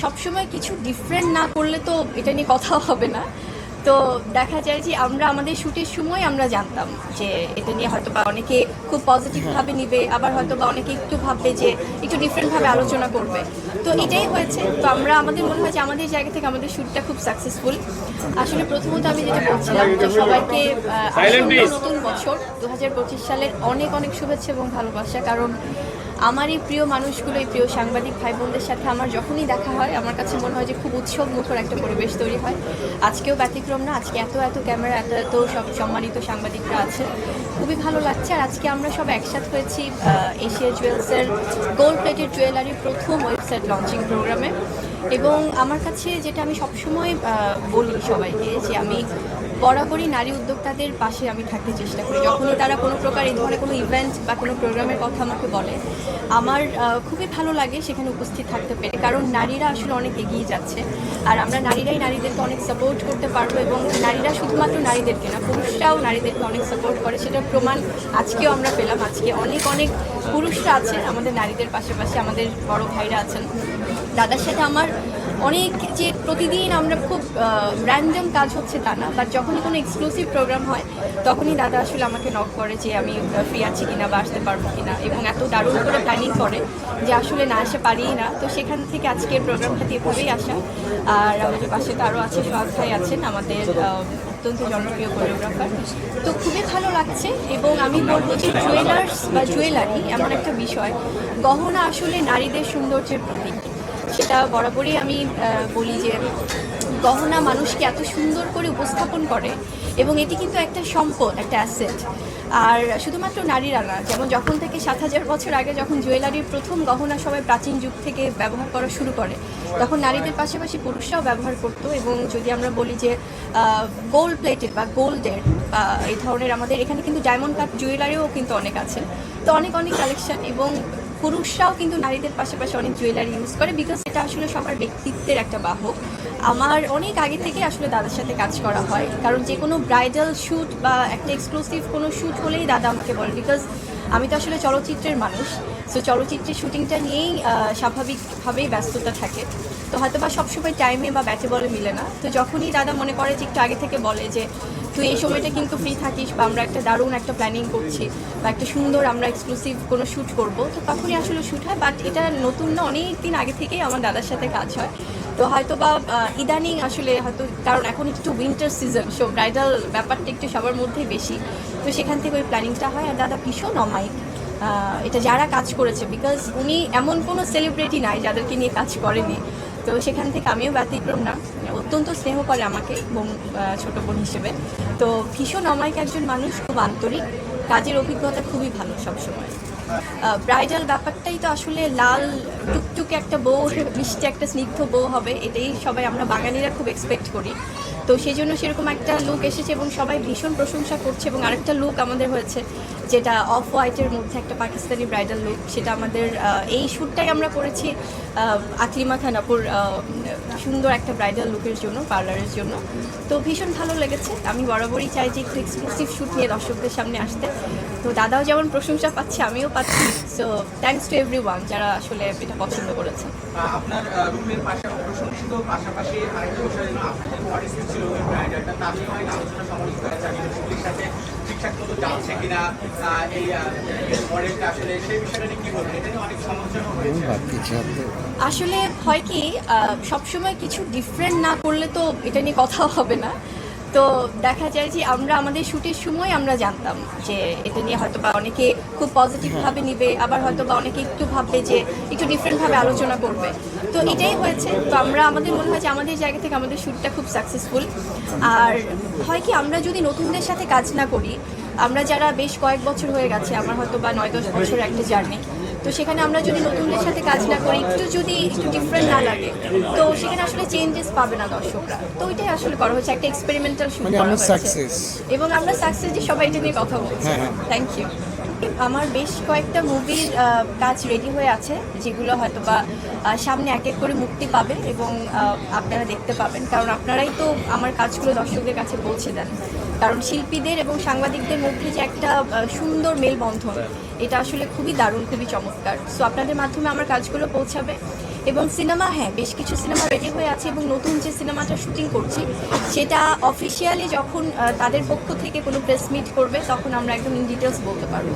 সবসময় কিছু ডিফারেন্ট না করলে তো এটা নিয়ে কথা হবে না। তো দেখা যায় যে আমরা আমাদের শুটের সময় আমরা জানতাম যে এটা নিয়ে হয়তো বা অনেকে খুব পজিটিভভাবে নিবে আবার হয়তো বা অনেকে একটু ভাববে যে একটু ডিফারেন্টভাবে আলোচনা করবে। তো এটাই হয়েছে। তো আমরা আমাদের মনে হয় যে আমাদের জায়গা থেকে আমাদের শ্যুটটা খুব সাকসেসফুল আসলে প্রথমত আমি যেটা বলছিলাম যে সবাইকে আহ, নতুন বছর। দু সালের অনেক অনেক শুভেচ্ছা এবং ভালোবাসা। কারণ আমার এই প্রিয় মানুষগুলো, এই প্রিয় সাংবাদিক ভাই বোনদের সাথে আমার যখনই দেখা হয়, আমার কাছে মনে হয় যে খুব উৎসব মুখর একটা পরিবেশ তৈরি হয়। আজকেও ব্যতিক্রম না, আজকে এত এত ক্যামেরা, এত এত সব সম্মানিত সাংবাদিকরা আছে। খুবই ভালো লাগছে। আর আজকে আমরা সব একসাথ হয়েছি এশিয়া জুয়েলসের গোল্ড প্লেটেড জুয়েলারি প্রথম ওয়েবসাইট লঞ্চিং প্রোগ্রামে এবং আমার কাছে যেটা আমি সবসময় বলি সবাইকে যে আমি বরাবরই নারী উদ্যোক্তাদের পাশে আমি থাকতে চেষ্টা করি। যখনই তারা কোনো প্রকার এই ধরনের কোনো ইভেন্ট বা কোনো প্রোগ্রামের কথা আমাকে বলে, আমার খুবই ভালো লাগে সেখানে উপস্থিত থাকতে পেরে। কারণ নারীরা আসলে অনেক এগিয়ে যাচ্ছে। আর আমরা নারীরাই নারীদেরকে অনেক সাপোর্ট করতে পারব এবং নারীরা শুধুমাত্র নারীদেরকে না, পুরুষরাও নারীদেরকে অনেক সাপোর্ট করে। সেটার প্রমাণ আজকেও আমরা পেলাম। আজকে অনেক অনেক পুরুষরা আছেন আমাদের নারীদের পাশাপাশি, আমাদের বড় ভাইরা আছেন। দাদার সাথে আমার অনেক যে প্রতিদিন আমরা খুব র্যান্ডম কাজ হচ্ছে তা না বাট যখনই কোনো এক্সক্লুসিভ প্রোগ্রাম হয়, তখনই দাদা আসলে আমাকে নক করে যে আমি ফ্রি আছি কিনা বা আসতে পারব কিনা, এবং এত দারুণ করে প্ল্যানিং করে যে আসলে না আসে পারিই না। তো সেখান থেকে আজকের প্রোগ্রামটাতে এভাবেই আসা। আর আমাদের পাশে তো আরও আছে, সোহাগ ভাই আছেন, আমাদের অত্যন্ত জনপ্রিয় কোরিওগ্রাফার তো খুবই ভালো লাগছে, এবং আমি বলব যে জুয়েলার্স বা জুয়েলারি এমন একটা বিষয়, গহনা আসলে নারীদের সৌন্দর্যের প্রতীক। সেটা বরাবরই আমি বলি যে গহনা মানুষকে এত সুন্দর করে উপস্থাপন করে? এবং এটি কিন্তু একটা সম্পদ, একটা অ্যাসেট আর শুধুমাত্র নারীরা না, যেমন যখন থেকে সাত হাজার বছর আগে যখন জুয়েলারির প্রথম গহনা সবাই প্রাচীন যুগ থেকে ব্যবহার করা শুরু করে, তখন নারীদের পাশাপাশি পুরুষরাও ব্যবহার করতো। এবং যদি আমরা বলি যে গোল্ড প্লেটেড বা গোল্ডের এই ধরনের আমাদের এখানে কিন্তু ডায়মন্ড কাট জুয়েলারিও কিন্তু অনেক আছে। তো অনেক অনেক কালেকশন এবং পুরুষরাও কিন্তু নারীদের পাশাপাশি অনেক জুয়েলারি ইউজ করে বিকজ এটা আসলে সবার ব্যক্তিত্বের একটা বাহক। আমার অনেক আগে থেকে আসলে দাদার সাথে কাজ করা হয়। কারণ যে কোনো ব্রাইডাল শ্যুট বা একটা এক্সক্লুসিভ কোনো শ্যুট হলেই দাদা আমাকে বলে বিকজ আমি তো আসলে চলচ্চিত্রের মানুষ। সো চলচ্চিত্রের শুটিংটা নিয়েই স্বাভাবিকভাবেই ব্যস্ততা থাকে। তো হয়তো বা সবসময় টাইমে বা ব্যাটে বলে মিলে না। তো যখনই দাদা মনে করে যে একটু আগে থেকে বলে যে তুই এই সময়টা কিন্তু ফ্রি থাকিস বা আমরা একটা দারুণ একটা প্ল্যানিং করছি বা একটা সুন্দর আমরা এক্সক্লুসিভ কোনো শ্যুট করব। তো তখনই আসলে শ্যুট হয় বাট এটা নতুন না, অনেক দিন আগে থেকেই আমার দাদার সাথে কাজ হয়। তো হয়তো বা ইদানিং আসলে হয়তো, কারণ এখন একটু উইন্টার সিজন সো ব্রাইডাল ব্যাপারটা একটু সবার মধ্যেই বেশি। তো সেখান থেকে ওই প্ল্যানিংটা হয়, আর দাদা ভীষণ অমায়িক। এটা যারা কাজ করেছে বিকজ উনি এমন কোনো সেলিব্রিটি নাই যাদেরকে নিয়ে কাজ করেনি। তো সেখান থেকে আমিও ব্যতিক্রম না। অত্যন্ত স্নেহ করে আমাকে বোন ছোটো বোন হিসেবে। তো ভীষণ অমায়িক একজন মানুষ, খুব আন্তরিক। কাজের অভিজ্ঞতা খুবই ভালো সবসময়। ব্রাইডাল ব্যাপারটাই তো আসলে লাল, টুকটুকে একটা বউ, মিষ্টি একটা স্নিগ্ধ বউ হবে, এটাই সবাই আমরা বাঙালিরা খুব এক্সপেক্ট করি। তো সেই জন্য সেরকম একটা লুক এসেছে এবং সবাই ভীষণ প্রশংসা করছে এবং আরেকটা লুক আমাদের হয়েছে, যেটা অফ হোয়াইটের মধ্যে একটা পাকিস্তানি ব্রাইডাল লুক সেটা আমাদের এই শ্যুটটাই আমরা করেছি আকলিমা খানাপুর সুন্দর একটা ব্রাইডাল লুকের জন্য পার্লারের জন্য। তো ভীষণ ভালো লেগেছে। আমি বরাবরই চাই যে একটু এক্সক্লুসিভ শ্যুট নিয়ে দর্শকদের সামনে আসতে। তো দাদাও যেমন প্রশংসা পাচ্ছে, আমিও পাচ্ছি। So thanks to everyone যারা আসলে এটা পছন্দ করেছে। আপনার রুমের পাশাপাশি ছিল ওই তার নিয়ে অনেক আলোচনা সমালোচনা পুলিশ সাথে ঠিকঠাক মতো যাচ্ছে কিনা এই মডেলটা আসলে সেই বিষয়টা নিয়ে কি বলবেন এটা নিয়ে অনেক সমালোচনা হয়েছে আসলে হয় কি সবসময় কিছু ডিফারেন্ট না করলে তো এটা নিয়ে কথা হবে না। তো দেখা যায় যে আমরা আমাদের শুটের সময় আমরা জানতাম যে এটা নিয়ে হয়তো বা অনেকে খুব পজিটিভভাবে নিবে, আবার হয়তো বা অনেকে একটু ভাববে যে একটু ডিফারেন্টভাবে আলোচনা করবে। তো এটাই হয়েছে। তো আমরা আমাদের মনে হয় যে আমাদের জায়গা থেকে আমাদের শ্যুটটা খুব সাকসেসফুল আর হয় কি আমরা যদি নতুনদের সাথে কাজ না করি আমরা যারা বেশ কয়েক বছর হয়ে গেছে আমার হয়তো বা নয় দশ বছর একটা জার্নি তো সেখানে আমরা যদি নতুনদের সাথে কাজ না করি একটু যদি একটু ডিফারেন্ট না লাগে তো সেখানে আসলে চেঞ্জেস পাবে না দর্শকরা। তো ওইটাই আসলে করা হচ্ছে একটা এক্সপেরিমেন্টাল শুট মানে করা হয়েছে। এবং আমরা সাকসেস যে সবাই এটা নিয়ে কথা বলছি। হ্যাঁ, হ্যাঁ। থ্যাংক ইউ আমার বেশ কয়েকটা মুভির কাজ রেডি হয়ে আছে, যেগুলো হয়তো বা সামনে এক এক করে মুক্তি পাবে এবং আপনারা দেখতে পাবেন। কারণ আপনারাই তো আমার কাজগুলো দর্শকদের কাছে পৌঁছে দেন। কারণ শিল্পীদের এবং সাংবাদিকদের মধ্যে যে একটা সুন্দর মেলবন্ধন, এটা আসলে খুবই দারুণ, খুবই চমৎকার। সো আপনাদের মাধ্যমে আমার কাজগুলো পৌঁছাবে। এবং সিনেমা হ্যাঁ বেশ কিছু সিনেমা রেডি হয়ে আছে এবং নতুন যে সিনেমাটা শুটিং করছি সেটা অফিসিয়ালি যখন তাদের পক্ষ থেকে কোনো প্রেস মিট করবে তখন আমরা একদম ইন ডিটেলস বলতে পারব